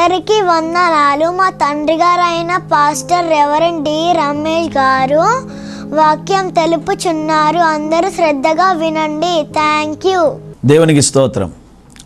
అందరికీ వందనాలు. మా తండ్రి గారైన పాస్టర్ రెవరెండ్ డి. రమేష్ గారు వాక్యం తెలుపుచున్నారు. అందరూ శ్రద్ధగా వినండి. Thank you. దేవునికి స్తోత్రం.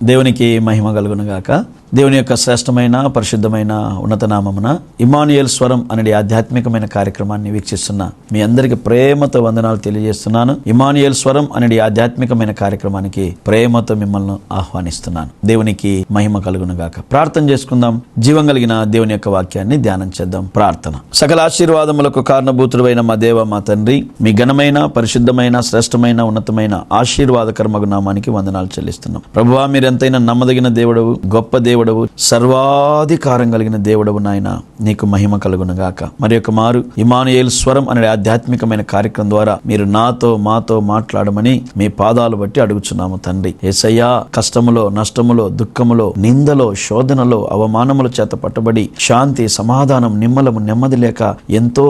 దేవునికి మహిమ కలుగునుగాక. గాక దేవుని యొక్క శ్రేష్టమైన పరిశుద్ధమైన ఉన్నత నామమున ఇమానుయల్ స్వరం అనే ఆధ్యాత్మికమైన కార్యక్రమాన్ని వీక్షిస్తున్న మీ అందరికి ప్రేమతో వందనాలు తెలియజేస్తున్నాను. ఇమానుయల్ స్వరం అనే ఆధ్యాత్మికమైన కార్యక్రమానికి ప్రేమతో మిమ్మల్ని ఆహ్వానిస్తున్నాను. దేవునికి మహిమ కలుగును గాక. ప్రార్థన చేసుకుందాం. జీవం కలిగిన దేవుని యొక్క వాక్యాన్ని ధ్యానం చేద్దాం. ప్రార్థన. సకల ఆశీర్వాదములకు కారణభూతుడైన మా దేవ మా తండ్రి మీ ఘనమైన పరిశుద్ధమైన శ్రేష్టమైన ఉన్నతమైన ఆశీర్వాదకరమగు నామానికి వందనాలు చెల్లిస్తున్నాం. ప్రభువా మీరెంతైనా నమ్మదగిన దేవుడు గొప్ప దేవుడు దేవుడవు. సర్వాధికారం కలిగిన దేవుడవు నాయన నీకు మహిమ కలుగునుగాక. మరి యొక్క మారు ఇమానుయేల్ స్వరం అనే ఆధ్యాత్మికమైన కార్యక్రమం ద్వారా మీరు నాతో మాతో మాట్లాడమని మీ పాదాలు బట్టి అడుగుచున్నాము తండ్రి. ఏసయ్యా కష్టములో నష్టములో దుఃఖములో నిందలో శోధనలో అవమానముల చేత పట్టబడి శాంతి సమాధానం నిమ్మలము నెమ్మది లేక ఎంతో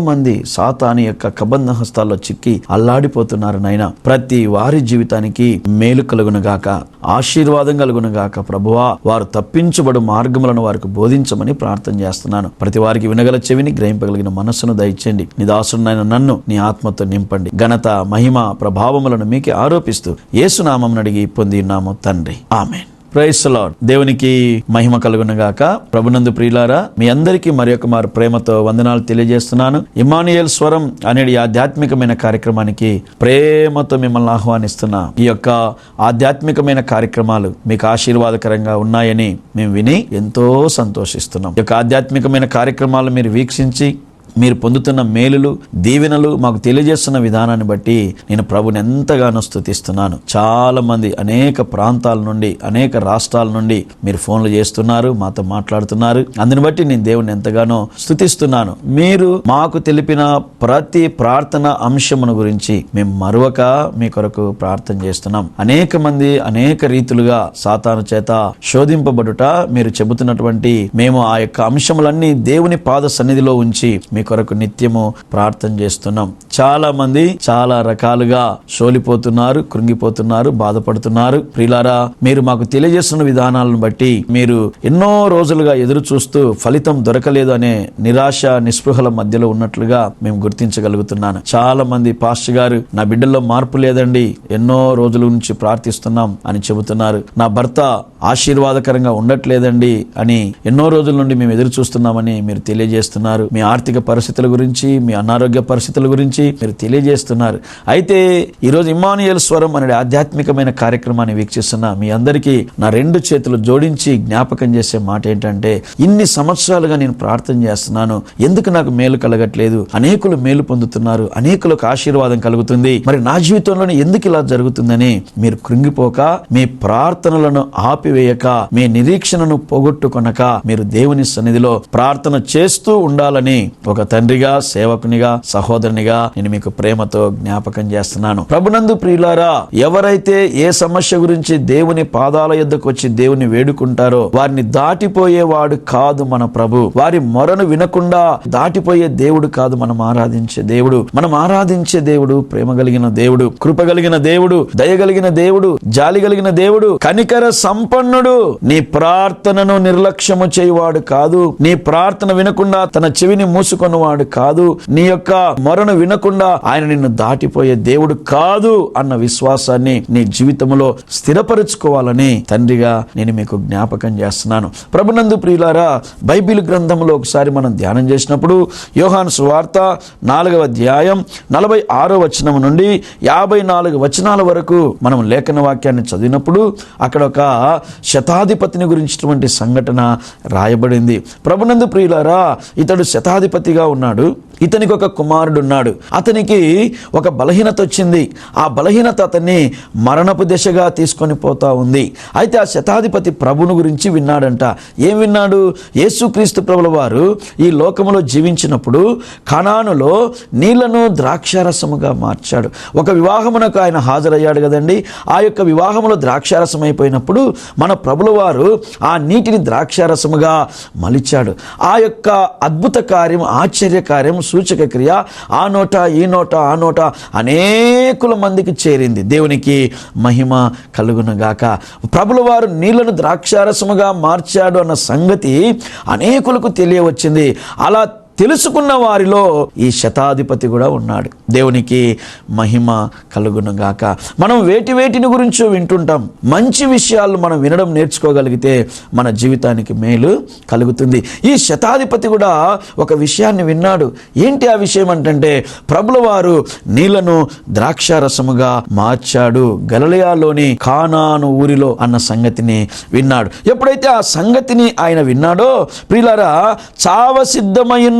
మంది సాతాని యొక్క కబంధ హస్తాల్లో చిక్కి అల్లాడిపోతున్నారు నాయన. ప్రతి వారి జీవితానికి మేలు కలుగునుగాక ఆశీర్వాదం కలుగునుగాక ప్రభువా వారు తప్పించబడు మార్గములను వారికి బోధించమని ప్రార్థన చేస్తున్నాను. ప్రతి వారికి వినగల చెవిని గ్రహింపగలిగిన మనస్సును దయచేయండి. నిదాసునైన నన్ను నీ ఆత్మతో నింపండి. ఘనత మహిమ ప్రభావములను మీకే ఆరోపిస్తూ ఏసునామం అడిగి పొంది ఉన్నాము తండ్రి. ఆమెన్. ప్రైస్ లాడ్ దేవునికి మహిమ కలుగునగాక. ప్రభునందు ప్రియులారా మీ అందరికీ మరి ఒక మారు ప్రేమతో వందనాలు తెలియజేస్తున్నాను. ఇమానుయేల్ స్వరం అనే ఆధ్యాత్మికమైన కార్యక్రమానికి ప్రేమతో మిమ్మల్ని ఆహ్వానిస్తున్నా ఈ యొక్క ఆధ్యాత్మికమైన కార్యక్రమాలు మీకు ఆశీర్వాదకరంగా ఉన్నాయని మేము విని ఎంతో సంతోషిస్తున్నాం. ఈ యొక్క ఆధ్యాత్మికమైన కార్యక్రమాలు మీరు వీక్షించి మీరు పొందుతున్న మేలులు దీవెనలు మాకు తెలియజేస్తున్న విధానాన్ని బట్టి నేను ప్రభుని ఎంతగానో స్థుతిస్తున్నాను చాలా మంది అనేక ప్రాంతాల నుండి అనేక రాష్ట్రాల నుండి మీరు ఫోన్లు చేస్తున్నారు మాతో మాట్లాడుతున్నారు. అందుని బట్టి నేను దేవుని ఎంతగానో స్థుతిస్తున్నాను మీరు మాకు తెలిపిన ప్రతి ప్రార్థన అంశమును గురించి మేము మరొక మీ కొరకు ప్రార్థన చేస్తున్నాం. అనేక మంది అనేక రీతులుగా సాతాను చేత శోధింపబడుట మీరు చెబుతున్నటువంటి మేము ఆ యొక్క అంశములన్నీ దేవుని పాద సన్నిధిలో ఉంచి మీ కొరకు నిత్యము ప్రార్థన చేస్తున్నాం. చాలా మంది చాలా రకాలుగా సోలిపోతున్నారు కృంగిపోతున్నారు బాధపడుతున్నారు. ప్రిలారా మీరు మాకు తెలియజేస్తున్న విధానాలను బట్టి మీరు ఎన్నో రోజులుగా ఎదురు చూస్తూ ఫలితం దొరకలేదు అనే నిరాశ నిస్పృహల మధ్యలో ఉన్నట్లుగా మేము గుర్తించగలుగుతున్నాను. చాలా మంది పాస్టర్ గారు నా బిడ్డల్లో మార్పు లేదండి ఎన్నో రోజుల నుంచి ప్రార్థిస్తున్నాం అని చెబుతున్నారు. నా భర్త ఆశీర్వాదకరంగా ఉండట్లేదండి అని ఎన్నో రోజుల నుండి మేము ఎదురు చూస్తున్నామని మీరు తెలియజేస్తున్నారు. మీ ఆర్థిక పరిస్థితుల గురించి మీ అనారోగ్య పరిస్థితుల గురించి మీరు తెలియజేస్తున్నారు. అయితే ఈరోజు ఇమానుయేల్ స్వరం అనే ఆధ్యాత్మికమైన కార్యక్రమాన్ని వీక్షిస్తున్న మీ అందరికీ నా రెండు చేతులు జోడించి జ్ఞాపకం చేసే మాట ఏంటంటే ఇన్ని సంవత్సరాలుగా నేను ప్రార్థన చేస్తున్నాను ఎందుకు నాకు మేలు కలగట్లేదు? అనేకులు మేలు పొందుతున్నారు అనేకులకు ఆశీర్వాదం కలుగుతుంది. మరి నా జీవితంలోనే ఎందుకు ఇలా జరుగుతుందని మీరు కృంగిపోక మీ ప్రార్థనలను ఆపివేయక మీ నిరీక్షణను పోగొట్టుకొనక మీరు దేవుని సన్నిధిలో ప్రార్థన చేస్తూ ఉండాలని ఒక తండ్రిగా సేవకునిగా సహోదరునిగా నేను మీకు ప్రేమతో జ్ఞాపకం చేస్తున్నాను. ప్రభునందు ప్రియులారా ఎవరైతే ఏ సమస్య గురించి దేవుని పాదాల యొద్దకు వచ్చి దేవుని వేడుకుంటారో వారిని దాటిపోయేవాడు కాదు మన ప్రభు. వారి మొరను వినకుండా దాటిపోయే దేవుడు కాదు మనం ఆరాధించే దేవుడు. మనం ఆరాధించే దేవుడు ప్రేమ కలిగిన దేవుడు కృప కలిగిన దేవుడు దయగలిగిన దేవుడు జాలి కలిగిన దేవుడు కనికర సంపన్నుడు నీ ప్రార్థనను నిర్లక్ష్యము చేయవాడు కాదు. నీ ప్రార్థన వినకుండా తన చెవిని మూసుకొనివాడు కాదు. నీ యొక్క మొరను వినకుండా ఆయన నిన్ను దాటిపోయే దేవుడు కాదు అన్న విశ్వాసాన్ని నీ జీవితంలో స్థిరపరచుకోవాలని తండ్రిగా నేను మీకు జ్ఞాపకం చేస్తున్నాను. ప్రభునందు ప్రియులారా బైబిల్ గ్రంథంలో ఒకసారి మనం ధ్యానం చేసినప్పుడు యోహాను సువార్త నాలుగవ అధ్యాయం నలభై ఆరో వచనం నుండి యాభై నాలుగు వచనాల వరకు మనం లేఖన వాక్యాన్ని చదివినప్పుడు అక్కడ ఒక శతాధిపతిని గురించినటువంటి సంఘటన రాయబడింది. ప్రభునందు ప్రియులారా ఇతడు శతాధిపతి ఉన్నాడు. ఇతనికి ఒక కుమారుడు ఉన్నాడు అతనికి ఒక బలహీనత వచ్చింది. ఆ బలహీనత అతన్ని మరణపు దిశగా తీసుకొని పోతా ఉంది. అయితే ఆ శతాధిపతి ప్రభును గురించి విన్నాడంట. ఏం విన్నాడు? యేసుక్రీస్తు ప్రభుల వారు ఈ లోకములో జీవించినప్పుడు కణానులో నీళ్ళను ద్రాక్షారసముగా మార్చాడు. ఒక వివాహమునకు ఆయన హాజరయ్యాడు కదండి. ఆ యొక్క వివాహములో ద్రాక్షారసం అయిపోయినప్పుడు మన ప్రభుల వారు ఆ నీటిని ద్రాక్షారసముగా మలిచాడు. ఆ యొక్క అద్భుత కార్యం ఆశ్చర్య కార్యం సూచక క్రియ ఆ నోట ఈ నోట ఆ నోట అనేకుల మందికి చేరింది. దేవునికి మహిమ కలుగునగాక. ప్రభుల వారు నీళ్ళను ద్రాక్షారసముగా మార్చాడు అన్న సంగతి అనేకులకు తెలియవచ్చింది. అలా తెలుసుకున్న వారిలో ఈ శతాధిపతి కూడా ఉన్నాడు. దేవునికి మహిమ కలుగునుగాక మనం వేటి వేటిని గురించి వింటుంటాం. మంచి విషయాలు మనం వినడం నేర్చుకోగలిగితే మన జీవితానికి మేలు కలుగుతుంది. ఈ శతాధిపతి కూడా ఒక విషయాన్ని విన్నాడు. ఏంటి ఆ విషయం అంటే ప్రభుల వారు నీళ్ళను ద్రాక్షారసముగా మార్చాడు. గలలయాలోని కానాను ఊరిలో అన్న సంగతిని విన్నాడు. ఎప్పుడైతే ఆ సంగతిని ఆయన విన్నాడో ప్రియులారా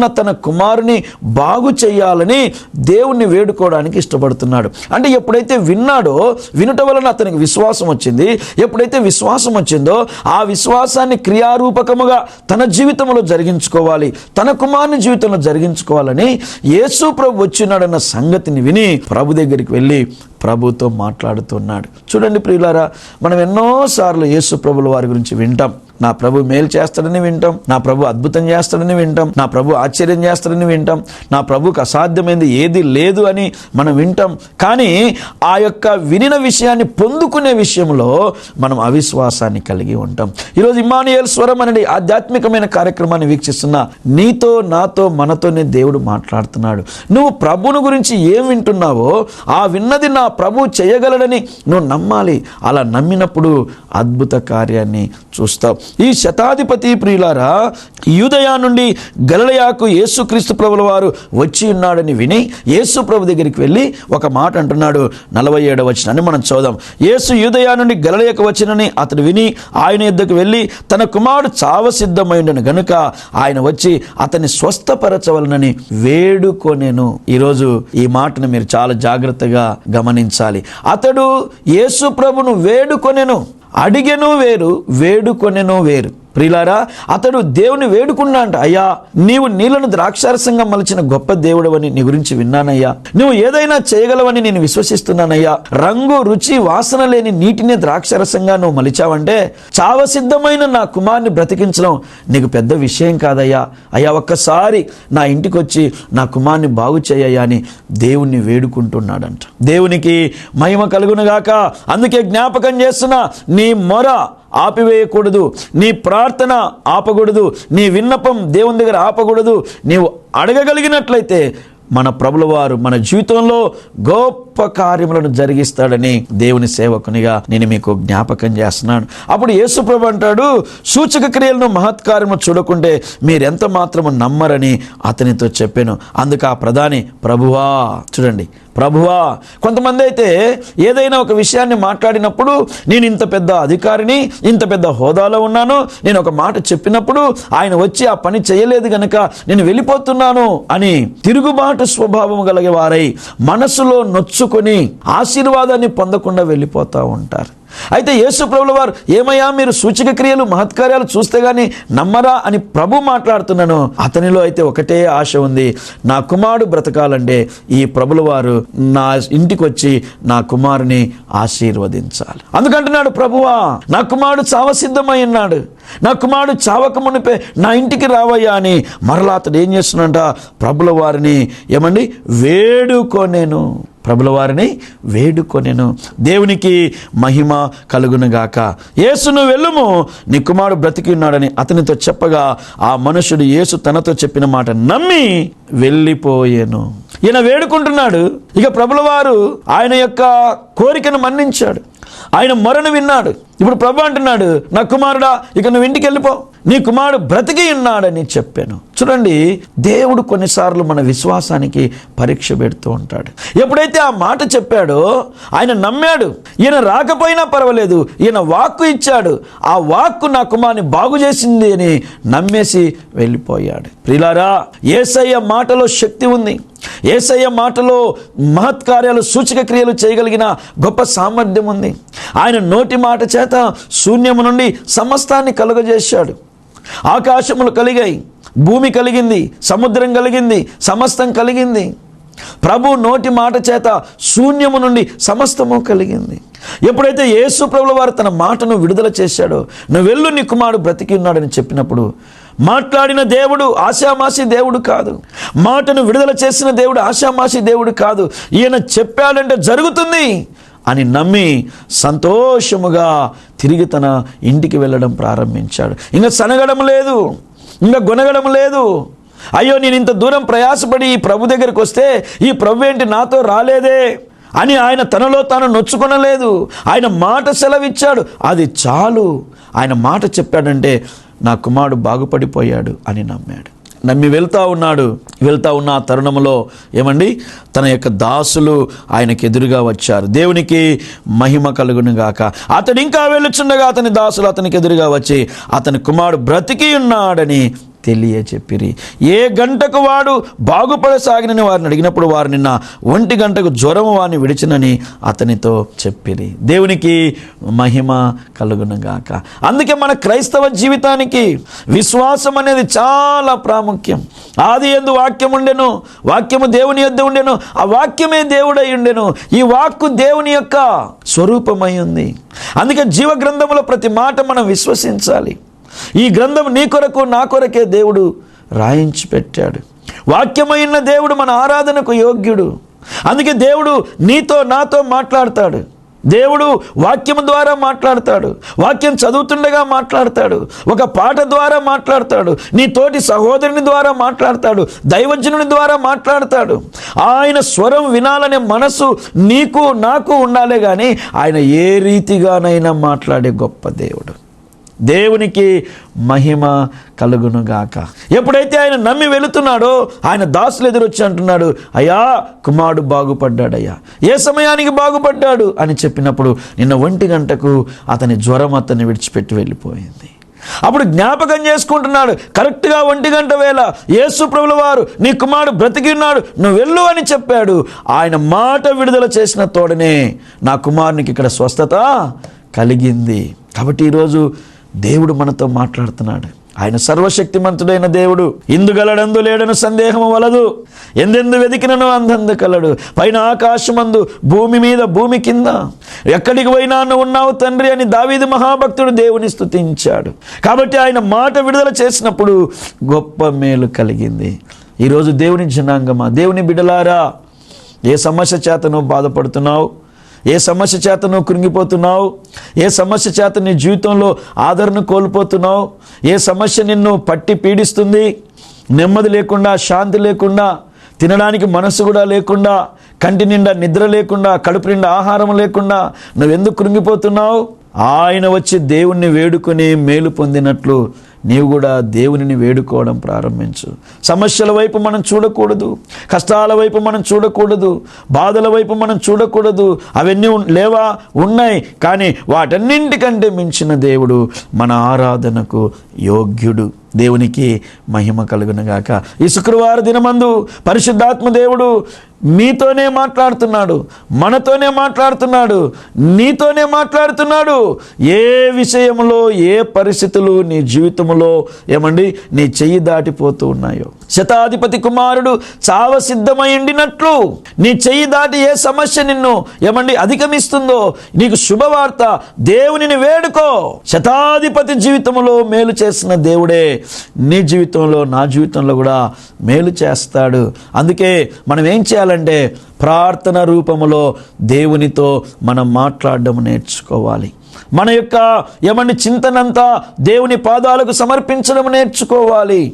తన కుమారుని బాగు చేయాలని దేవుణ్ణి వేడుకోవడానికి ఇష్టపడుతున్నాడు. అంటే ఎప్పుడైతే విన్నాడో వినుట వలన అతనికి విశ్వాసం వచ్చింది. ఎప్పుడైతే విశ్వాసం వచ్చిందో ఆ విశ్వాసాన్ని క్రియారూపకముగా తన జీవితంలో జరిగించుకోవాలి తన కుమారుని జీవితంలో జరిగించుకోవాలని యేసు ప్రభు వచ్చినాడన్న సంగతిని విని ప్రభు దగ్గరికి వెళ్ళి ప్రభుతో మాట్లాడుతున్నాడు. చూడండి ప్రియులారా మనం ఎన్నోసార్లు యేసు ప్రభుల వారి గురించి వింటాం. నా ప్రభు మేలు చేస్తాడని వింటాం నా ప్రభు అద్భుతం చేస్తాడని వింటాం నా ప్రభు ఆశ్చర్యం చేస్తాడని వింటాం నా ప్రభుకు అసాధ్యమైంది ఏది లేదు అని మనం వింటాం. కానీ ఆ యొక్క వినిన విషయాన్ని పొందుకునే విషయంలో మనం అవిశ్వాసాన్ని కలిగి ఉంటాం. ఈరోజు ఇమానుయల్ స్వరం అనేది ఆధ్యాత్మికమైన కార్యక్రమాన్ని వీక్షిస్తున్న నీతో నాతో మనతోనే దేవుడు మాట్లాడుతున్నాడు. నువ్వు ప్రభుని గురించి ఏం వింటున్నావో ఆ విన్నది నా ప్రభు చేయగలడని నువ్వు నమ్మాలి. అలా నమ్మినప్పుడు అద్భుత కార్యాన్ని చూస్తావు. ఈ శతాధిపతి ప్రియులారా యూదయా నుండి గలలయాకు యేసుక్రీస్తు ప్రభుల వారు వచ్చి ఉన్నాడని విని యేసు ప్రభు దగ్గరికి వెళ్ళి ఒక మాట అంటున్నాడు. నలభై ఏడవ వచ్చినని మనం చూద్దాం యేసు యూదయా నుండి గలలయకు వచ్చినని అతడు విని ఆయన యుద్ధకు వెళ్ళి తన కుమారుడు చావసిద్ధమైండను గనుక ఆయన వచ్చి అతన్ని స్వస్థపరచవలనని వేడుకొనేను. ఈరోజు ఈ మాటను మీరు చాలా జాగ్రత్తగా గమనించాలి. అతడు యేసు ప్రభును వేడుకొనెను. అడిగెను వేరు వేడుకొనెను వేరు. ప్రిలారా అతడు దేవుని వేడుకున్నా అంట అయ్యా నీవు నీళ్ళను ద్రాక్షారసంగా మలిచిన గొప్ప దేవుడవని నీ గురించి విన్నానయ్యా. నువ్వు ఏదైనా చేయగలవని నేను విశ్వసిస్తున్నానయ్యా. రంగు రుచి వాసన లేని నీటిని ద్రాక్షారసంగా నువ్వు మలిచావంటే చావసిద్ధమైన నా కుమార్ని బ్రతికించడం నీకు పెద్ద విషయం కాదయ్యా. అయ్యా ఒక్కసారి నా ఇంటికి వచ్చి నా కుమార్ని బాగు చేయయ్యా అని దేవుణ్ణి వేడుకుంటున్నాడంట. దేవునికి మహిమ కలుగునుగాక. అందుకే జ్ఞాపకం చేస్తున్నా నీ మొర ఆపివేయకూడదు. నీ ప్రార్థన ఆపకూడదు. నీ విన్నపం దేవుని దగ్గర ఆపకూడదు. నీవు అడగగలిగినట్లయితే మన ప్రభులవారు మన జీవితంలో గొప్ప కార్యములను జరిగిస్తాడని దేవుని సేవకునిగా నేను మీకు జ్ఞాపకం చేస్తున్నాను. అప్పుడు యేసుప్రభు అంటాడు సూచక క్రియలను మహత్కార్యము చూడకుంటే మీరెంత మాత్రము నమ్మరని అతనితో చెప్పాను. అందుకు ఆ ప్రధాని ప్రభువా చూడండి. ప్రభువా కొంతమంది అయితే ఏదైనా ఒక విషయాన్ని మాట్లాడినప్పుడు నేను ఇంత పెద్ద అధికారిని ఇంత పెద్ద హోదాలో ఉన్నాను నేను ఒక మాట చెప్పినప్పుడు ఆయన వచ్చి ఆ పని చేయలేదు గనక నేను వెళ్ళిపోతున్నాను అని తిరుగుబాటు స్వభావం కలిగే వారై మనసులో నొచ్చుకొని ఆశీర్వాదాన్ని పొందకుండా వెళ్ళిపోతూ ఉంటారు. అయితే యేసు ప్రభుల వారు ఏమయ్యా మీరు సూచక క్రియలు మహత్కార్యాలు చూస్తే గానీ నమ్మరా అని ప్రభు మాట్లాడుతున్నాను. అతనిలో అయితే ఒకటే ఆశ ఉంది. నా కుమారుడు బ్రతకాలంటే ఈ ప్రభుల వారు నా ఇంటికి వచ్చి నా కుమారుని ఆశీర్వదించాలి. అందుకంటున్నాడు ప్రభువా నా కుమారుడు చావసిద్ధమై ఉన్నాడు. నా కుమారుడు చావక మునిపే నా ఇంటికి రావయ్యా అని మరలా అతడు ఏం చేస్తున్నాడంట? ప్రభుల వారిని ఏమండి? వేడుకోనేను. ప్రభుల వారిని వేడుకొనెను. దేవునికి మహిమ కలుగునుగాక. యేసును వెళ్ళుము. నీ కుమారుడు బ్రతికి ఉన్నాడని అతనితో చెప్పగా ఆ మనుషుడు యేసు తనతో చెప్పిన మాట నమ్మి వెళ్ళిపోయాను. ఈయన వేడుకుంటున్నాడు. ఇక ప్రభుల వారు ఆయన యొక్క కోరికను మన్నించాడు. ఆయన మొరను విన్నాడు. ఇప్పుడు ప్రభు అంటున్నాడు నా కుమారుడా ఇక నువ్వు ఇంటికి వెళ్ళిపో. నీ కుమారుడు బ్రతికి ఉన్నాడని చెప్పాను. చూడండి దేవుడు కొన్నిసార్లు మన విశ్వాసానికి పరీక్ష పెడుతూ ఉంటాడు. ఎప్పుడైతే ఆ మాట చెప్పాడో ఆయన నమ్మాడు ఈయన రాకపోయినా పర్వాలేదు ఈయన వాక్కు ఇచ్చాడు. ఆ వాక్కు నా కుమార్ని బాగు చేసింది అని నమ్మేసి వెళ్ళిపోయాడు. ప్రిలారా ఏసయ్య మాటలో శక్తి ఉంది. ఏసయ్య మాటలో మహత్కార్యాలు సూచక క్రియలు చేయగలిగిన గొప్ప సామర్థ్యం ఉంది. ఆయన నోటి మాట చేత శూన్యము నుండి సమస్తాన్ని కలుగజేశాడు. ఆకాశములు కలిగాయి భూమి కలిగింది సముద్రం కలిగింది సమస్తం కలిగింది. ప్రభు నోటి మాట చేత శూన్యము నుండి సమస్తము కలిగింది. ఎప్పుడైతే యేసు ప్రభుల వారు తన మాటను విడుదల చేశాడో నువ్వు వెళ్ళు నీ కుమారుడు బ్రతికి ఉన్నాడని చెప్పినప్పుడు మాట్లాడిన దేవుడు ఆశామాసి దేవుడు కాదు. మాటను విడుదల చేసిన దేవుడు ఆశామాసి దేవుడు కాదు. ఈయన చెప్పాడంటే జరుగుతుంది అని నమ్మి సంతోషముగా తిరిగి తన ఇంటికి వెళ్ళడం ప్రారంభించాడు. ఇంకా సనగడం లేదు. ఇంకా గొనగడం లేదు. అయ్యో నేను ఇంత దూరం ప్రయాసపడి ఈ ప్రభు దగ్గరికి వస్తే ఈ ప్రభు ఏంటి నాతో రాలేదే అని ఆయన తనలో తాను నొచ్చుకొనలేదు. ఆయన మాట సెలవిచ్చాడు. అది చాలు. ఆయన మాట చెప్పాడంటే నా కుమారుడు బాగుపడిపోయాడు అని నమ్మాడు. నమ్మి వెళ్తా ఉన్నాడు. వెళ్తా ఉన్న ఆ తరుణంలో ఏమండి? తన యొక్క దాసులు ఆయనకు ఎదురుగా వచ్చారు. దేవునికి మహిమ కలుగునుగాక అతడు ఇంకా వెళ్ళుచుండగా అతని దాసులు అతనికి ఎదురుగా వచ్చి అతని కుమారుడు బ్రతికి ఉన్నాడని తెలియచెప్పిరి. ఏ గంటకు వాడు బాగుపడసాగినని వారిని అడిగినప్పుడు వారు నిన్న ఒంటి గంటకు జ్వరము వారిని విడిచినని అతనితో చెప్పిరి. దేవునికి మహిమ కలుగునుగాక అందుకే మన క్రైస్తవ జీవితానికి విశ్వాసం అనేది చాలా ప్రాముఖ్యం. ఆది ఎందు వాక్యం ఉండెను వాక్యము దేవుని యొద్ద ఉండెను ఆ వాక్యమే దేవుడై ఉండెను. ఈ వాక్కు దేవుని యొక్క స్వరూపమై ఉంది. అందుకే జీవ గ్రంథములో ప్రతి మాట మనం విశ్వసించాలి. ఈ గ్రంథం నీ కొరకు నా కొరకే దేవుడు రాయించి పెట్టాడు. వాక్యమైన దేవుడు మన ఆరాధనకు యోగ్యుడు. అందుకే దేవుడు నీతో నాతో మాట్లాడతాడు. దేవుడు వాక్యం ద్వారా మాట్లాడతాడు. వాక్యం చదువుతుండగా మాట్లాడతాడు. ఒక పాట ద్వారా మాట్లాడతాడు. నీ తోటి సహోదరుని ద్వారా మాట్లాడతాడు. దైవజనుని ద్వారా మాట్లాడతాడు. ఆయన స్వరం వినాలనే మనసు నీకు నాకు ఉండాలే కానీ ఆయన ఏ రీతిగానైనా మాట్లాడే గొప్ప దేవుడు. దేవునికి మహిమ కలుగునుగాక. ఎప్పుడైతే ఆయన నమ్మి వెళుతున్నాడో ఆయన దాసులు ఎదురొచ్చి అంటున్నాడు అయ్యా కుమారుడు బాగుపడ్డాడయ్యా. ఏ సమయానికి బాగుపడ్డాడు? అని చెప్పినప్పుడు నిన్న ఒంటి గంటకు అతని జ్వరం అతన్ని విడిచిపెట్టి వెళ్ళిపోయింది. అప్పుడు జ్ఞాపకం చేసుకుంటున్నాడు కరెక్ట్గా ఒంటి గంట వేళ యేసు ప్రభుల వారు నీ కుమారుడు బ్రతికి ఉన్నాడు నువ్వు వెళ్ళు అని చెప్పాడు. ఆయన మాట విడుదల చేసిన తోడనే నా కుమారునికి ఇక్కడ స్వస్థత కలిగింది. కాబట్టి ఈరోజు దేవుడు మనతో మాట్లాడుతున్నాడు. ఆయన సర్వశక్తిమంతుడైన దేవుడు. ఇందుగలడందు లేడను సందేహము వలదు. ఎందెందు వెతికినను అందందు కలడు. పైన ఆకాశమందు భూమి మీద భూమి కింద. ఎక్కడికి పోయినా ఉన్నావు తండ్రి అని దావీదు మహాభక్తుడు దేవుని స్థుతించాడు కాబట్టి ఆయన మాట విడుదల చేసినప్పుడు గొప్ప మేలు కలిగింది. ఈరోజు దేవుని జనాంగమా? దేవుని బిడలారా ఏ సమస్య చేత నువ్వు బాధపడుతున్నావు? ఏ సమస్య చేత నువ్వు కృంగిపోతున్నావు? ఏ సమస్య చేత నీ జీవితంలో ఆదరణ కోల్పోతున్నావు? ఏ సమస్య నిన్ను పట్టి పీడిస్తుంది? నెమ్మది లేకుండా శాంతి లేకుండా తినడానికి మనసు కూడా లేకుండా కంటి నిండా నిద్ర లేకుండా కడుపు నిండా ఆహారం లేకుండా నువ్వెందుకు కృంగిపోతున్నావు? ఆయన వచ్చి దేవుణ్ణి వేడుకొని మేలు పొందినట్లు నీవు కూడా దేవునిని వేడుకోవడం ప్రారంభించు. సమస్యల వైపు మనం చూడకూడదు కష్టాల వైపు మనం చూడకూడదు బాధల వైపు మనం చూడకూడదు. అవన్నీ లేవా? ఉన్నాయి. కానీ వాటన్నింటికంటే మించిన దేవుడు మన ఆరాధనకు యోగ్యుడు. దేవునికి మహిమ కలుగునగాక. ఈ శుక్రవార దినమందు పరిశుద్ధాత్మ దేవుడు మీతోనే మాట్లాడుతున్నాడు మనతోనే మాట్లాడుతున్నాడు నీతోనే మాట్లాడుతున్నాడు. ఏ విషయంలో ఏ పరిస్థితులు నీ జీవితం జీవితంలో ఏమండి? నీ చెయ్యి దాటిపోతూ ఉన్నాయో. శతాధిపతి కుమారుడు చావ సిద్ధమై ఉండినట్లు నీ చెయ్యి దాటి ఏ సమస్య నిన్ను ఏమండి అధిగమిస్తుందో? నీకు శుభవార్త దేవునిని వేడుకో. శతాధిపతి జీవితంలో మేలు చేసిన దేవుడే నీ జీవితంలో నా జీవితంలో కూడా మేలు చేస్తాడు. అందుకే మనం ఏం చేయాలంటే ప్రార్థన రూపములో దేవునితో మనం మాట్లాడడం నేర్చుకోవాలి. మన యొక్క ఏమండి చింతనంతా దేవుని పాదాలకు సమర్పించడం నేర్చుకోవాలి.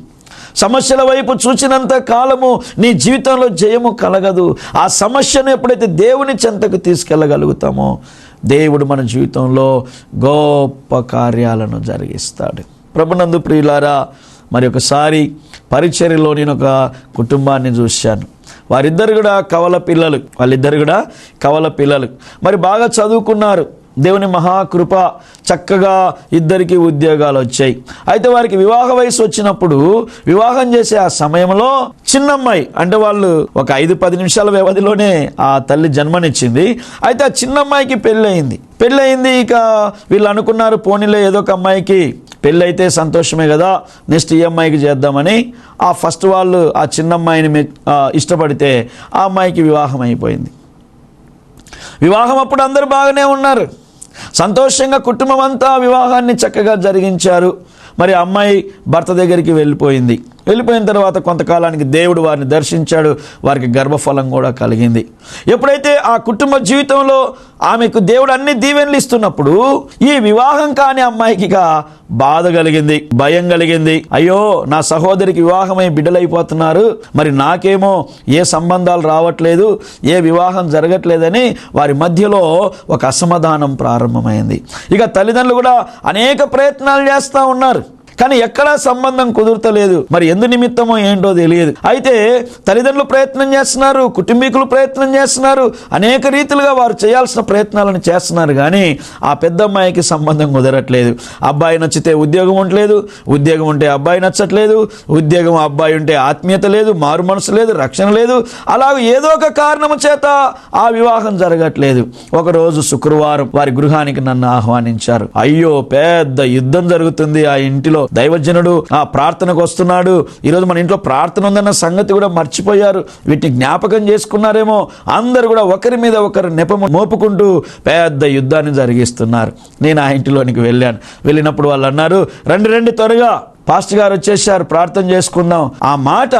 సమస్యల వైపు చూచినంత కాలము నీ జీవితంలో జయము కలగదు. ఆ సమస్యను ఎప్పుడైతే దేవుని చెంతకు తీసుకెళ్ళగలుగుతామో దేవుడు మన జీవితంలో గొప్ప కార్యాలను జరిగిస్తాడు. ప్రభునందు ప్రియులారా మరి ఒకసారి పరిచర్యలో నేను ఒక కుటుంబాన్ని చూశాను. వారిద్దరు కూడా కవల పిల్లలు. వాళ్ళిద్దరు కూడా కవల పిల్లలు. మరి బాగా చదువుకున్నారు. దేవుని మహాకృప చక్కగా ఇద్దరికి ఉద్యోగాలు వచ్చాయి. అయితే వారికి వివాహ వయసు వచ్చినప్పుడు వివాహం చేసే ఆ సమయంలో చిన్నమ్మాయి అంటే వాళ్ళు ఒక ఐదు పది నిమిషాల వ్యవధిలోనే ఆ తల్లి జన్మనిచ్చింది. అయితే ఆ చిన్నమ్మాయికి పెళ్ళయింది. పెళ్ళయింది ఇక వీళ్ళు అనుకున్నారు పోనీలో ఏదో ఒక అమ్మాయికి పెళ్ళైతే సంతోషమే కదా నెక్స్ట్ ఈ అమ్మాయికి చేద్దామని. ఆ ఫస్ట్ వాళ్ళు ఆ చిన్నమ్మాయిని ఇష్టపడితే ఆ అమ్మాయికి వివాహం అయిపోయింది. వివాహం అప్పుడు అందరూ బాగానే ఉన్నారు. సంతోషంగా కుటుంబం అంతా వివాహాన్ని చక్కగా జరిగించారు. మరి అమ్మాయి భర్త దగ్గరికి వెళ్ళిపోయింది. వెళ్ళిపోయిన తర్వాత కొంతకాలానికి దేవుడు వారిని దర్శించాడు. వారికి గర్భఫలం కూడా కలిగింది. ఎప్పుడైతే ఆ కుటుంబ జీవితంలో ఆమెకు దేవుడు అన్ని దీవెనలు ఇస్తున్నప్పుడు ఈ వివాహం కాని అమ్మాయికిగా బాధ కలిగింది భయం కలిగింది. అయ్యో నా సహోదరికి వివాహమై బిడ్డలైపోతున్నారు. మరి నాకేమో ఏ సంబంధాలు రావట్లేదు ఏ వివాహం జరగట్లేదని వారి మధ్యలో ఒక అసమాధానం ప్రారంభమైంది. ఇక తల్లిదండ్రులు కూడా అనేక ప్రయత్నాలు చేస్తూ ఉన్నారు. కానీ ఎక్కడా సంబంధం కుదురతలేదు. మరి ఎందు నిమిత్తమో ఏంటో తెలియదు. అయితే తల్లిదండ్రులు ప్రయత్నం చేస్తున్నారు కుటుంబీకులు ప్రయత్నం చేస్తున్నారు అనేక రీతిలుగా వారు చేయాల్సిన ప్రయత్నాలను చేస్తున్నారు కానీ ఆ పెద్ద అమ్మాయికి సంబంధం కుదరట్లేదు. అబ్బాయి నచ్చితే ఉద్యోగం ఉండలేదు ఉద్యోగం ఉంటే అబ్బాయి నచ్చట్లేదు ఉద్యోగం అబ్బాయి ఉంటే ఆత్మీయత లేదు మారు మనసు లేదు రక్షణ లేదు. అలాగ ఏదో ఒక కారణము చేత ఆ వివాహం జరగట్లేదు. ఒకరోజు శుక్రవారం వారి గృహానికి నన్ను ఆహ్వానించారు. అయ్యో పెద్ద యుద్ధం జరుగుతుంది ఆ ఇంటిలో. దైవజనుడు ఆ ప్రార్థనకు వస్తున్నాడు. ఈరోజు మన ఇంట్లో ప్రార్థన ఉందన్న సంగతి కూడా మర్చిపోయారు. వీటిని జ్ఞాపకం చేసుకున్నారేమో. అందరు కూడా ఒకరి మీద ఒకరు నెపము మోపుకుంటూ పెద్ద యుద్ధాన్ని జరిగిస్తున్నారు. నేను ఆ ఇంటిలోనికి వెళ్ళాను. వెళ్ళినప్పుడు వాళ్ళు అన్నారు రండి రండి త్వరగా. పాస్టర్ గారు వచ్చేసారు ప్రార్థన చేసుకుందాం. ఆ మాట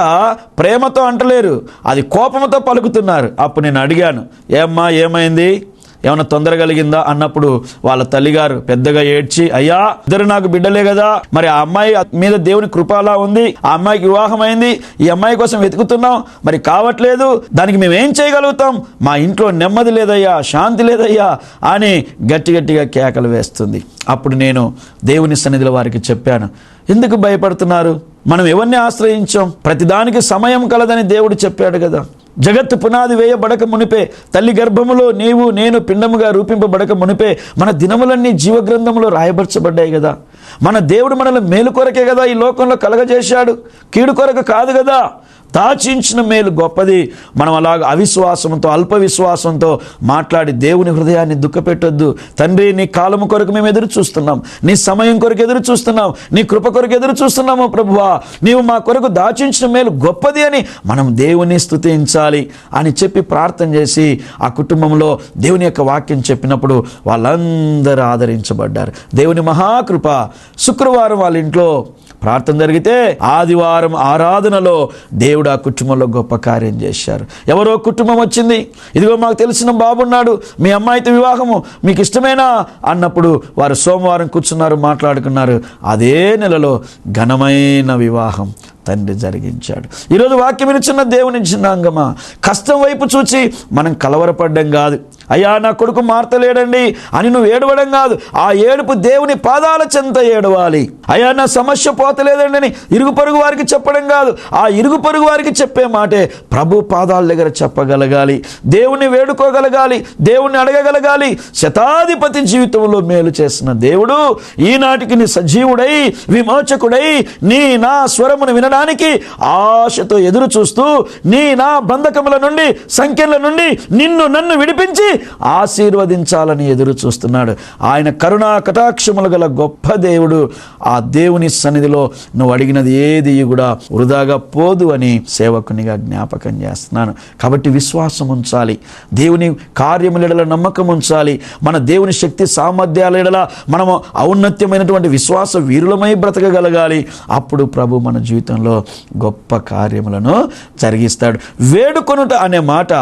ప్రేమతో అంటలేరు. అది కోపంతో పలుకుతున్నారు. అప్పుడు నేను అడిగాను ఏమ్మా ఏమైంది? ఏమైనా తొందర కలిగిందా అన్నప్పుడు వాళ్ళ తల్లిగారు పెద్దగా ఏడ్చి అయ్యా ఇద్దరు నాకు బిడ్డలే కదా మరి ఆ అమ్మాయి మీద దేవుని కృప అలా ఉంది ఆ అమ్మాయికి వివాహం అయింది ఈ అమ్మాయి కోసం వెతుకుతున్నాం మరి కావట్లేదు దానికి మేము ఏం చేయగలుగుతాం? మా ఇంట్లో నెమ్మది లేదయ్యా శాంతి లేదయ్యా అని గట్టి గట్టిగా కేకలు వేస్తుంది. అప్పుడు నేను దేవుని సన్నిధిలో వారికి చెప్పాను ఎందుకు భయపడుతున్నారు? మనం ఎవరిని ఆశ్రయించాం? ప్రతిదానికి సమయం కలదని దేవుడు చెప్పాడు కదా. జగత్తు పునాది వేయబడక మునిపే తల్లి గర్భములో నీవు నేను పిండముగా రూపింపబడక మునిపే మన దినములన్నీ జీవగ్రంథములో రాయబరచబడ్డాయి కదా. మన దేవుడు మనల్ని మేలు కొరకే కదా ఈ లోకంలో కలగజేశాడు. కీడు కొరకు కాదు కదా. దాచించిన మేలు గొప్పది. మనం అలాగ అవిశ్వాసంతో అల్ప విశ్వాసంతో మాట్లాడి దేవుని హృదయాన్ని దుఃఖపెట్టొద్దు. తండ్రి నీ కాలము కొరకు మేము ఎదురు చూస్తున్నాం. నీ సమయం కొరకు ఎదురు చూస్తున్నాం. నీ కృప కొరకు ఎదురు చూస్తున్నాము ప్రభువా. నీవు మా కొరకు దాచించిన మేలు గొప్పది అని మనం దేవుని స్థుతించాలి అని చెప్పి ప్రార్థన చేసి ఆ కుటుంబంలో దేవుని యొక్క వాక్యం చెప్పినప్పుడు వాళ్ళందరూ ఆదరించబడ్డారు. దేవుని మహాకృప శుక్రవారం వాళ్ళ ఇంట్లో ప్రార్థన జరిగితే ఆదివారం ఆరాధనలో దేవుడు ఆ కుటుంబంలో గొప్ప కార్యం చేశారు. ఎవరో కుటుంబం వచ్చింది. ఇదిగో మాకు తెలిసిన బాబున్నాడు. మీ అమ్మాయితో వివాహము మీకు ఇష్టమేనా? అన్నప్పుడు వారు సోమవారం కూర్చున్నారు మాట్లాడుకున్నారు. అదే నెలలో ఘనమైన వివాహం తండ్రి జరిగించాడు. ఈరోజు వాక్యం వినిచున్న దేవుని చిన్నాంగమా? కష్టం వైపు చూచి మనం కలవరపడ్డం కాదు. అయ్యా నా కొడుకు మార్తలేడండి అని నువ్వు ఏడవడం కాదు. ఆ ఏడుపు దేవుని పాదాల చెంత ఏడవాలి. అయ్యా నా సమస్య పోతలేదండి అని ఇరుగు పొరుగు వారికి చెప్పడం కాదు. ఆ ఇరుగు పొరుగు వారికి చెప్పే మాటే ప్రభు పాదాల దగ్గర చెప్పగలగాలి. దేవుని వేడుకోగలగాలి. దేవుణ్ణి అడగగలగాలి. శతాధిపతి జీవితంలో మేలు చేసిన దేవుడు ఈనాటికి నీ సజీవుడై విమోచకుడై నీ నా స్వరమును వినడానికి ఆశతో ఎదురు చూస్తూ నీ నా బంధకముల నుండి సంఖ్యల నుండి నిన్ను నన్ను విడిపించి ఆశీర్వదించాలని ఎదురు చూస్తున్నాడు. ఆయన కరుణా కటాక్షములు గల గొప్ప దేవుడు. ఆ దేవుని సన్నిధిలో నువ్వు అడిగినది ఏది కూడా వృధాగా పోదు అని సేవకునిగా జ్ఞాపకం చేస్తున్నాను. కాబట్టి విశ్వాసం ఉంచాలి. దేవుని కార్యముల నమ్మకం ఉంచాలి. మన దేవుని శక్తి సామర్థ్యాల ఎడల మనము ఔన్నత్యమైనటువంటి విశ్వాస వీరులమై బ్రతకగలగాలి. అప్పుడు ప్రభు మన జీవితంలో గొప్ప కార్యములను జరిగిస్తాడు. వేడుకొనుట అనే మాట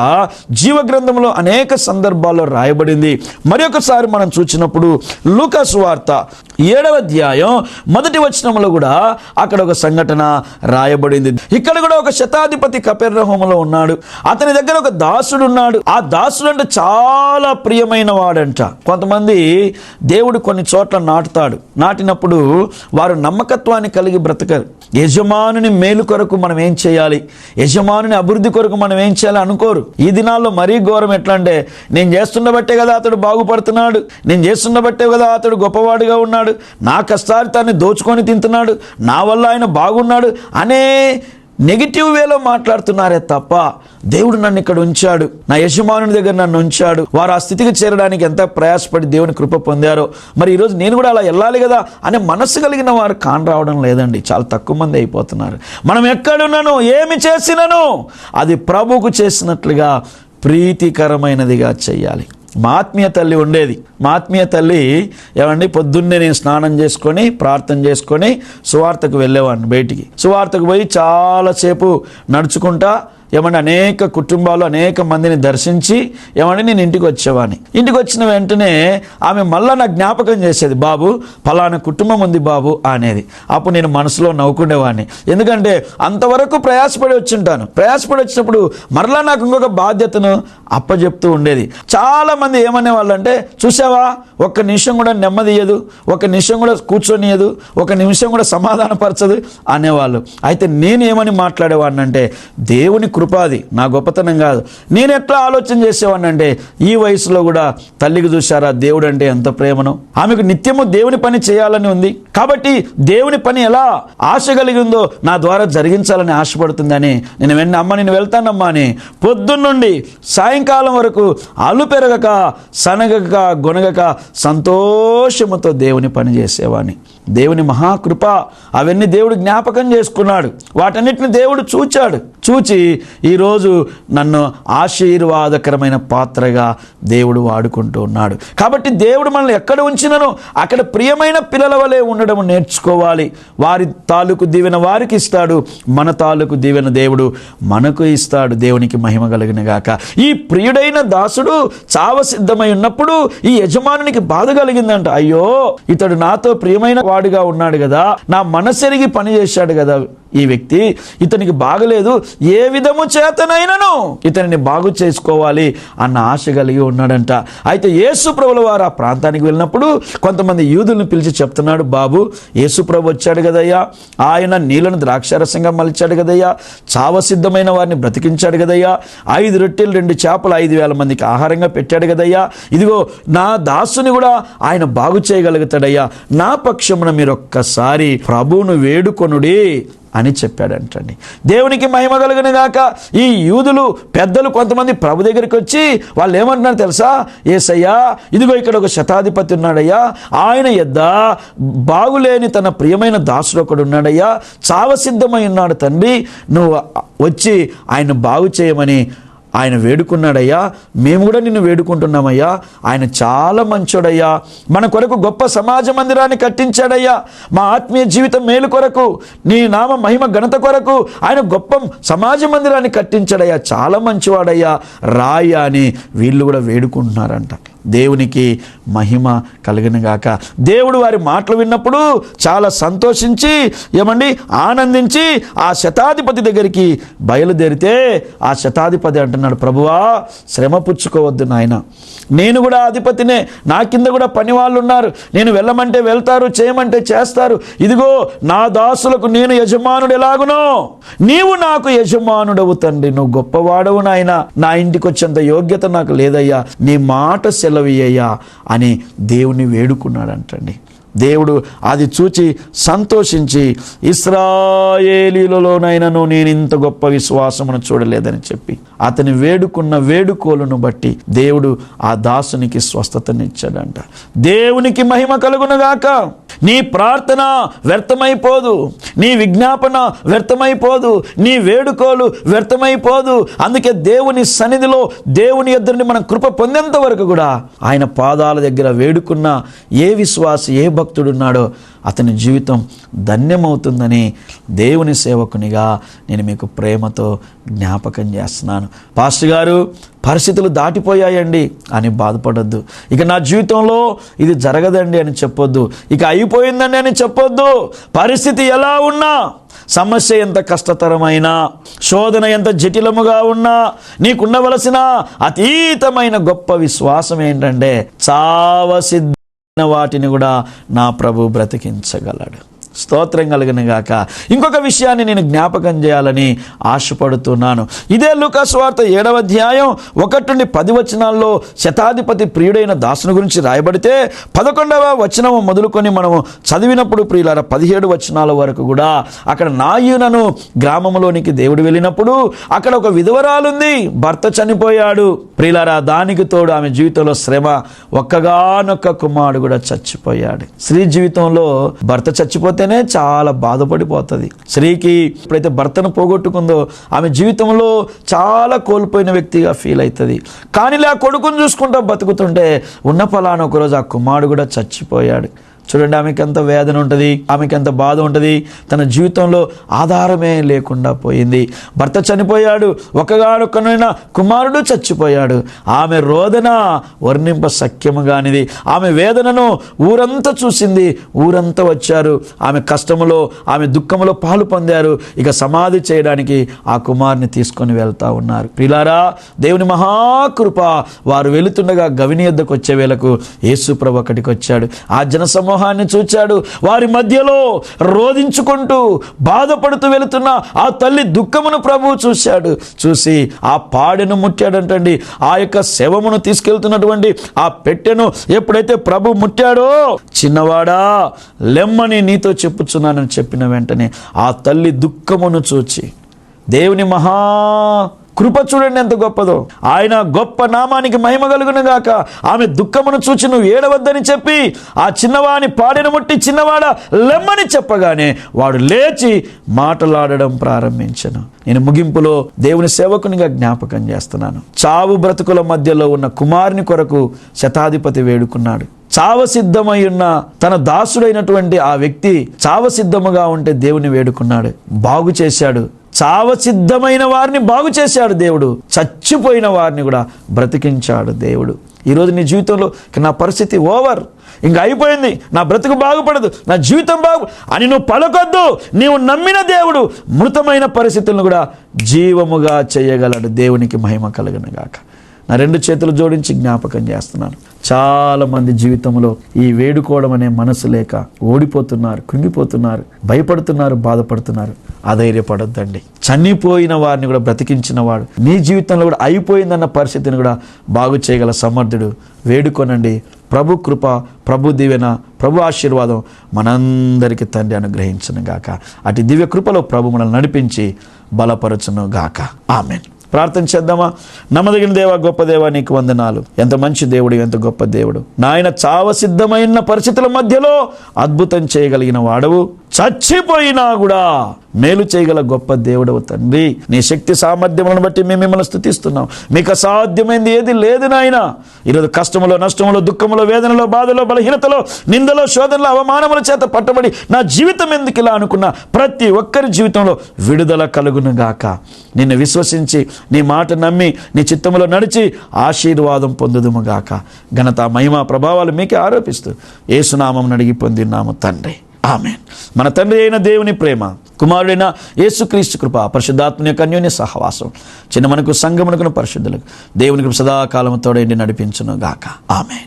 జీవగ్రంథంలో అనేక సందర్భాల్లో రాయబడింది. మరొకసారి మనం చూసినప్పుడు లూకాసు వార్త ఏడవ అధ్యాయం మొదటి వచనంలో కూడా అక్కడ ఒక సంఘటన రాయబడింది. ఇక్కడ కూడా ఒక శతాధిపతి కపెర్రహోములో ఉన్నాడు. అతని దగ్గర ఒక దాసుడు ఉన్నాడు. ఆ దాసుడు అంటే చాలా ప్రియమైన వాడంట. కొంతమంది దేవుడు కొన్ని చోట్ల నాటుతాడు. నాటినప్పుడు వారు నమ్మకత్వాన్ని కలిగి బ్రతకరు. యజమానుని మేలు కొరకు మనం ఏం చేయాలి? యజమానుని అభివృద్ధి కొరకు మనం ఏం చేయాలి అనుకోరు. ఈ దినాల్లో మరీ ఘోరం ఎట్లా అంటే నేను చేస్తుండబట్టే కదా అతడు బాగుపడుతున్నాడు. నేను చేస్తుండబట్టే కదా అతడు గొప్పవాడుగా ఉన్నాడు. నా కష్టార్తాన్ని దోచుకొని తింటున్నాడు. నా వల్ల ఆయన బాగున్నాడు అనే నెగిటివ్ వేలో మాట్లాడుతున్నారే తప్ప దేవుడు నన్ను ఇక్కడ ఉంచాడు. నా యజమానుని దగ్గర నన్ను ఉంచాడు. వారు ఆ స్థితికి చేరడానికి ఎంత ప్రయాసపడి దేవుని కృప పొందారో. మరి ఈరోజు నేను కూడా అలా వెళ్ళాలి కదా అనే మనసు కలిగిన వారు కాన్ రావడం లేదండి. చాలా తక్కువ మంది అయిపోతున్నారు. మనం ఎక్కడున్నాను? ఏమి చేసినను? అది ప్రభువుకు చేసినట్లుగా ప్రీతికరమైనదిగా చేయాలి మా ఆత్మీయ తల్లి ఉండేది. మా ఆత్మీయ తల్లి ఏమండి పొద్దున్నే నేను స్నానం చేసుకొని ప్రార్థన చేసుకొని సువార్తకు వెళ్ళేవాడిని బయటికి. సువార్తకు పోయి చాలాసేపు నడుచుకుంటా ఏమంటే అనేక కుటుంబాలు అనేక మందిని దర్శించి ఏమంటే నేను ఇంటికి వచ్చేవాని ఇంటికి వచ్చిన వెంటనే ఆమె మళ్ళా నాకు జ్ఞాపకం చేసేది బాబు ఫలానా కుటుంబం ఉంది బాబు అనేది. అప్పుడు నేను మనసులో నవ్వుకునేవాడిని. ఎందుకంటే అంతవరకు ప్రయాసపడి వచ్చింటాను. ప్రయాసపడి వచ్చినప్పుడు మరలా నాకు ఇంకొక బాధ్యతను అప్పజెప్తూ ఉండేది. చాలా మంది ఏమనే వాళ్ళంటే చూసావా ఒక్క నిమిషం కూడా నెమ్మదియదు ఒక నిమిషం కూడా కూర్చొనియదు ఒక నిమిషం కూడా సమాధానపరచదు అనేవాళ్ళు. అయితే నేను ఏమని మాట్లాడేవాడిని అంటే దేవుని కృపాది నా గొప్పతనం కాదు. నేను ఎట్లా ఆలోచన చేసేవాడిని అంటే ఈ వయసులో కూడా తల్లికి చూశారా దేవుడు అంటే ఎంత ప్రేమను. ఆమెకు నిత్యము దేవుని పని చేయాలని ఉంది. కాబట్టి దేవుని పని ఎలా ఆశ కలిగిందో నా ద్వారా జరిగించాలని ఆశపడుతుందని నేను వెన్న అమ్మ నేను వెళ్తానమ్మా అని పొద్దున్నుండి సాయంకాలం వరకు అలు పెరగక సనగక గొనగక సంతోషముతో దేవుని పని చేసేవాడిని. దేవుని మహాకృప అవన్నీ దేవుడు జ్ఞాపకం చేసుకున్నాడు. వాటన్నిటిని దేవుడు చూచాడు. చూచి ఈరోజు నన్ను ఆశీర్వాదకరమైన పాత్రగా దేవుడు వాడుకుంటూ ఉన్నాడు. కాబట్టి దేవుడు మనల్ని ఎక్కడ ఉంచినను అక్కడ ప్రియమైన పిల్లల వలె ఉండడం నేర్చుకోవాలి. వారి తాలూకు దీవెన వారికి ఇస్తాడు. మన తాలూకు దీవెన దేవుడు మనకు ఇస్తాడు. దేవునికి మహిమ కలిగినగాక ఈ ప్రియుడైన దాసుడు చావ సిద్ధమై ఉన్నప్పుడు ఈ యజమానునికి బాధ కలిగిందంట. అయ్యో ఇతడు నాతో ప్రియమైన వాడుగా ఉన్నాడు కదా నా మనసెరిగి పని చేశాడు కదా ఈ వ్యక్తి ఇతనికి బాగలేదు ఏ విధము చేతనైనను ఇతనిని బాగు చేసుకోవాలి అన్న ఆశ కలిగి ఉన్నాడంట. అయితే యేసుప్రభుల వారు ఆ ప్రాంతానికి వెళ్ళినప్పుడు కొంతమంది యూదులను పిలిచి చెప్తున్నాడు బాబు యేసు ప్రభు వచ్చాడు కదయ్యా ఆయన నీళ్ళను ద్రాక్షారసంగా మలిచాడు కదయ్యా చావసిద్ధమైన వారిని బ్రతికించాడు కదయ్యా ఐదు రొట్టెలు రెండు చేపలు ఐదు వేల మందికి ఆహారంగా పెట్టాడు కదయ్యా ఇదిగో నా దాసుని కూడా ఆయన బాగు చేయగలుగుతాడయ్యా నా పక్షమున మీరు ఒక్కసారి ప్రభువును వేడుకొనుడి అని చెప్పాడంటండి. దేవునికి మహిమ కలుగున ఈ యూదులు పెద్దలు కొంతమంది ప్రభు దగ్గరికి వచ్చి వాళ్ళు ఏమంటున్నారు తెలుసా? ఏసయ్యా ఇదిగో ఇక్కడ ఒక శతాధిపతి ఉన్నాడయ్యా. ఆయన ఎద్ద బాగులేని తన ప్రియమైన దాసుడు ఒకడు ఉన్నాడయ్యా. చావసిద్ధమై ఉన్నాడు తండ్రి. నువ్వు వచ్చి ఆయన బాగు చేయమని ఆయన వేడుకున్నాడయ్యా. మేము కూడా నిన్ను వేడుకుంటున్నామయ్యా. ఆయన చాలా మంచోడయ్యా. మన కొరకు గొప్ప సమాజ మందిరాన్ని కట్టించాడయ్యా. మా ఆత్మీయ జీవితం మేలు కొరకు నీ నామ మహిమ ఘనత కొరకు ఆయన గొప్ప సమాజ మందిరాన్ని కట్టించాడయ్యా. చాలా మంచివాడయ్యా. రాయ్యా అని వీళ్ళు కూడా వేడుకుంటున్నారంట. దేవునికి మహిమ కలిగినగాక దేవుడు వారి మాటలు విన్నప్పుడు చాలా సంతోషించి ఏమండి ఆనందించి ఆ శతాధిపతి దగ్గరికి బయలుదేరితే ఆ శతాధిపతి అంటున్నాడు ప్రభువా శ్రమ పుచ్చుకోవద్దు నాయన. నేను కూడా అధిపతినే నా కింద కూడా పని వాళ్ళు ఉన్నారు నేను వెళ్ళమంటే వెళ్తారు చేయమంటే చేస్తారు. ఇదిగో నా దాసులకు నేను యజమానుడు ఎలాగునో. నీవు నాకు యజమానుడవు తండ్రి. నువ్వు గొప్పవాడవు నాయన. నా ఇంటికి వచ్చేంత యోగ్యత నాకు లేదయ్యా. నీ మాట సెలవియ్యా అని దేవుని వేడుకున్నాడంటండి. దేవుడు అది చూచి సంతోషించి ఇస్రాయేలీలలోనైనను నేను ఇంత గొప్ప విశ్వాసమును చూడలేదని చెప్పి అతని వేడుకున్న వేడుకోలను బట్టి దేవుడు ఆ దాసునికి స్వస్థతనిచ్చాడంట. దేవునికి మహిమ కలుగునుగాక నీ ప్రార్థన వ్యర్థమైపోదు. నీ విజ్ఞాపన వ్యర్థమైపోదు. నీ వేడుకోలు వ్యర్థమైపోదు. అందుకే దేవుని సన్నిధిలో దేవుని ఎదురుని మనం కృప పొందేంత వరకు కూడా ఆయన పాదాల దగ్గర వేడుకున్న ఏ విశ్వాస ఏ భక్తుడున్నాడో అతని జీవితం ధన్యమవుతుందని దేవుని సేవకునిగా నేను మీకు ప్రేమతో జ్ఞాపకం చేస్తున్నాను. పాస్టర్ గారు పరిస్థితులు దాటిపోయాయండి అని బాధపడొద్దు. ఇక నా జీవితంలో ఇది జరగదండి అని చెప్పొద్దు. ఇక అయిపోయిందండి అని చెప్పొద్దు. పరిస్థితి ఎలా ఉన్నా సమస్య ఎంత కష్టతరమైనా శోధన ఎంత జటిలముగా ఉన్నా నీకుండవలసిన అతీతమైన గొప్ప విశ్వాసం ఏంటంటే చావసిద్ధ వాటిని కూడా నా ప్రభు బ్రతికించగలడు. స్తోత్రం కలిగిన గాక. ఇంకొక విషయాన్ని నేను జ్ఞాపకం చేయాలని ఆశపడుతున్నాను. ఇదే లూకాస్ వార్త ఏడవ అధ్యాయం ఒకటి నుండి పది వచనాల్లో శతాధిపతి ప్రియుడైన దాసుని గురించి రాయబడితే పదకొండవ వచనం మొదలుకొని మనము చదివినప్పుడు ప్రియులార పదిహేడు వచనాల వరకు కూడా అక్కడ నాయునను గ్రామంలోనికి దేవుడు వెళ్ళినప్పుడు అక్కడ ఒక విధవరాలుంది భర్త చనిపోయాడు. ప్రియులారా దానికి తోడు ఆమె జీవితంలో శ్రమ ఒక్కగానొక్క కుమారుడు కూడా చచ్చిపోయాడు. స్త్రీ జీవితంలో భర్త చచ్చిపోతే అంటేనే చాలా బాధపడిపోతుంది. స్త్రీకి ఎప్పుడైతే భర్తను పోగొట్టుకుందో ఆమె జీవితంలో చాలా కోల్పోయిన వ్యక్తిగా ఫీల్ అవుతుంది కానీ ఇలా కొడుకుని చూసుకుంటా బతుకుతుంటే ఉన్న ఫలానా ఒకరోజు ఆ కుమారుడు కూడా చచ్చిపోయాడు. చూడండి ఆమెకి ఎంత వేదన ఉంటుంది ఆమెకి ఎంత బాధ ఉంటుంది. తన జీవితంలో ఆధారమే లేకుండా పోయింది. భర్త చనిపోయాడు ఒకగాడొక్కనైనా కుమారుడు చచ్చిపోయాడు. ఆమె రోదన వర్ణింప సఖ్యము కానిది ఆమె వేదనను ఊరంతా చూసింది ఊరంతా వచ్చారు. ఆమె కష్టములో ఆమె దుఃఖములో పాలు పొందారు. ఇక సమాధి చేయడానికి ఆ కుమారుని తీసుకొని వెళ్తా ఉన్నారు. ప్రిలారా దేవుని మహాకృప వారు వెళుతుండగా గవిని యొద్దకు వచ్చే వేళకు యేసుప్రభు అక్కడికి వచ్చాడు ఆ జనసమ సమూహాన్ని చూచాడు. వారి మధ్యలో రోధించుకుంటూ బాధపడుతూ వెళుతున్న ఆ తల్లి దుఃఖమును ప్రభువు చూశాడు. చూసి ఆ పాడెను ముట్టాడంటండి. ఆ యొక్క శవమును తీసుకెళ్తున్నటువంటి ఆ పెట్టెను ఎప్పుడైతే ప్రభు ముట్టాడో చిన్నవాడా లెమ్మని నీతో చెప్పుచున్నానని చెప్పిన వెంటనే ఆ తల్లి దుఃఖమును చూచి దేవుని మహా కృప చూడండి ఎంత గొప్పదో. ఆయన గొప్ప నామానికి మహిమ కలుగును గాక. ఆమె దుఃఖమును చూచి నువ్వు ఏడవద్దని చెప్పి ఆ చిన్నవాని పాడెను ముట్టి చిన్నవాడ లెమ్మని చెప్పగానే వాడు లేచి మాటలాడడం ప్రారంభించను. నేను ముగింపులో దేవుని సేవకునిగా జ్ఞాపకం చేస్తున్నాను. చావు బ్రతుకుల మధ్యలో ఉన్న కుమారుని కొరకు శతాధిపతి వేడుకున్నాడు. చావసిద్ధమై ఉన్న తన దాసుడైనటువంటి ఆ వ్యక్తి చావసిద్ధముగా ఉంటే దేవుని వేడుకున్నాడు. బాగు చేశాడు. చావ సిద్ధమైన వారిని బాగు చేశాడు దేవుడు. చచ్చిపోయిన వారిని కూడా బ్రతికించాడు దేవుడు. ఈరోజు నీ జీవితంలో నా పరిస్థితి ఓవర్. ఇంకా అయిపోయింది. నా బ్రతుకు బాగుపడదు. నా జీవితం బాగు అని నువ్వు పలకొద్దు. నీవు నమ్మిన దేవుడు మృతమైన పరిస్థితులను కూడా జీవముగా చేయగలడు. దేవునికి మహిమ కలుగునుగాక నా రెండు చేతులు జోడించి జ్ఞాపకం చేస్తున్నాను. చాలామంది జీవితంలో ఈ వేడుకోవడం అనే మనసు లేక ఓడిపోతున్నారు కుంగిపోతున్నారు భయపడుతున్నారు బాధపడుతున్నారు. అధైర్యపడొద్దండి. చనిపోయిన వారిని కూడా బ్రతికించిన వాడు నీ జీవితంలో కూడా అయిపోయిందన్న పరిస్థితిని కూడా బాగు చేయగల సమర్థుడు వేడుకొనండి. ప్రభు కృప ప్రభు దీవెన ప్రభు ఆశీర్వాదం మనందరికీ తండ్రి అనుగ్రహించను గాక అటు దివ్య కృపలో ప్రభు మనల్ని నడిపించి బలపరచును గాక ఆమెన్. ప్రార్థన చేద్దామా? నమ్మదగిన దేవ గొప్ప దేవ నీకు వందనాలు. ఎంత మంచి దేవుడు ఎంత గొప్ప దేవుడు. నాయన చావ సిద్ధమైన పరిస్థితుల మధ్యలో అద్భుతం చేయగలిగిన వాడవు. చచ్చిపోయినా కూడా మేలు చేయగల గొప్ప దేవుడవు తండ్రి. నీ శక్తి సామర్థ్యములను బట్టి మేము మిమ్మల్ని స్థుతిస్తున్నాం మీకు అసాధ్యమైంది ఏది లేదు నాయన. ఈరోజు కష్టములో నష్టములో దుఃఖములో వేదనలో బాధలో బలహీనతలో నిందలో శోధనలో అవమానముల చేత పట్టబడి నా జీవితం ఎందుకు ఇలా అనుకున్న ప్రతి ఒక్కరి జీవితంలో విడుదల కలుగును గాక. నిన్ను విశ్వసించి నీ మాట నమ్మి నీ చిత్తములో నడిచి ఆశీర్వాదం పొందుదుము గాక. ఘనత మహిమ ప్రభావాలు మీకే ఆరోపిస్తూ ఏసునామం నడిగి పొందినాము తండ్రి. ఆమె మన తండ్రి అయిన దేవుని ప్రేమ కుమారుడైన యేసుక్రీస్తు కృప పరిశుద్ధాత్మ యొక్క అన్యోన్య సహవాసం చిన్న మనకు సంగమునకును పరిశుద్ధులకు దేవుని కృప సదాకాలము నడిపించును గాక. ఆమె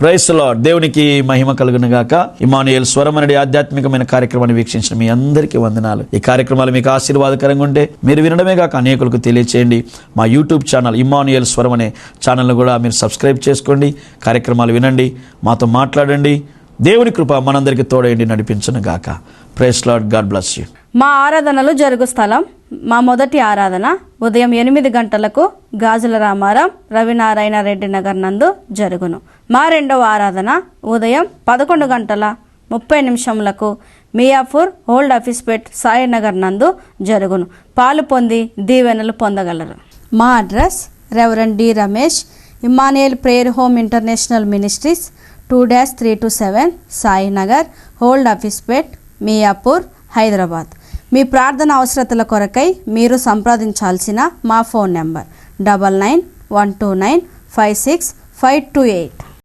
ప్రైస్లో దేవునికి మహిమ కలుగును గాక. ఇమానుయేల్ స్వరం అనేది ఆధ్యాత్మికమైన కార్యక్రమాన్ని వీక్షించిన మీ అందరికీ వందనాలు. ఈ కార్యక్రమాలు మీకు ఆశీర్వాదకరంగా ఉంటే మీరు వినడమే కాక అనేకులకు తెలియచేయండి. మా యూట్యూబ్ ఛానల్ ఇమానుయేల్ స్వరం అనే ఛానల్ను కూడా మీరు సబ్స్క్రైబ్ చేసుకోండి. కార్యక్రమాలు వినండి. మాతో మాట్లాడండి. దేవుని కృప మనందరికీ తోడేయండి నడిపించను గాక. Praise Lord God bless you మా ఆరాధనలు జరుగు స్థలం మా మొదటి ఆరాధన ఉదయం ఎనిమిది గంటలకు గాజుల రామారాం రవినారాయణ రెడ్డి నగర్ నందు జరుగును. మా రెండవ ఆరాధన ఉదయం పదకొండు గంటల ముప్పై నిమిషములకు మియాపూర్ ఓల్డ్ ఆఫీస్పేట్ సాయినగర్ నందు జరుగును. పాలు పొంది దీవెనలు పొందగలరు. మా address reverend D Ramesh Emmanuel prayer home international ministries two dash three two seven Sainagar office Hafeezpet Miyapur Hyderabad. మీ ప్రార్థన అవసరతల కొరకై మీరు సంప్రదించాల్సిన మా phone number double nine one two nine five six five two eight.